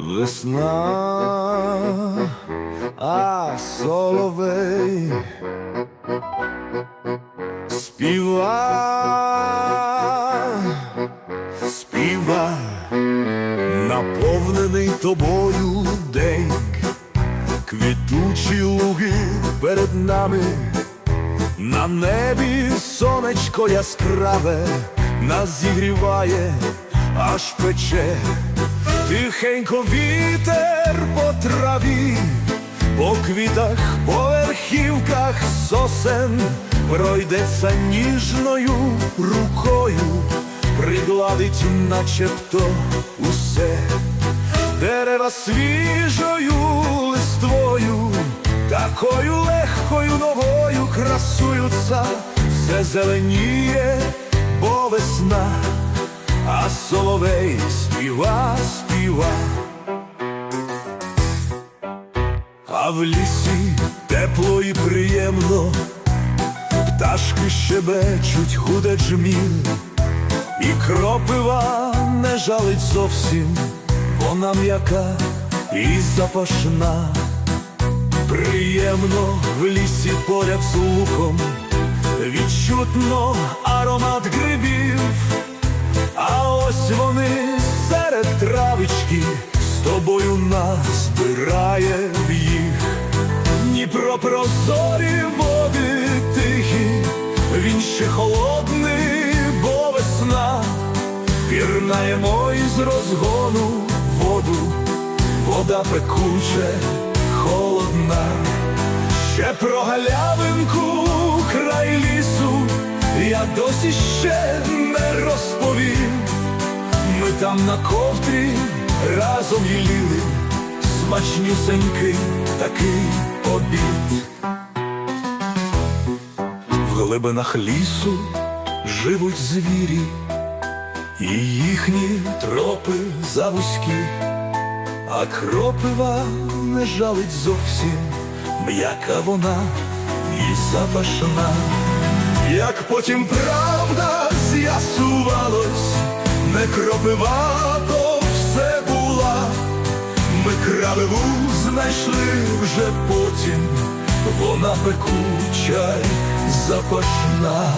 Весна, а соловей. Співа, співа, наповнений тобою день, квітучі луги перед нами, на небі сонечко яскраве нас зігріває, аж пече. Тихенько вітер по траві, по квітах, по верхівках сосен пройдеться ніжною рукою, пригладить начебто усе, дерева свіжою листвою, такою легкою новою красуються, все зеленіє, бо весна а соловей співа, співа, а в лісі тепло і приємно, пташки щебечуть, гуде джмін, і кропива не жалить зовсім, вона м'яка і запашна. Приємно в лісі поряд з луком, відчутно аромат грибів. А ось вони серед травички з тобою нас збирає в їх. Дніпро прозорі води тихі, він ще холодний, бо весна, пірнаємо із розгону воду, вода пекуче, холодна. Ще про галявинку край лісу я досі ще не розповів. Ми там на ковдрі разом їліли смачнюсенький такий обід. В глибинах лісу живуть звірі, і їхні тропи завузькі, а кропива не жалить зовсім, м'яка вона і запашна. Як потім правда з'ясувалось, не кропива, то все була, ми кравиву знайшли вже потім, вона пекуча й запашна.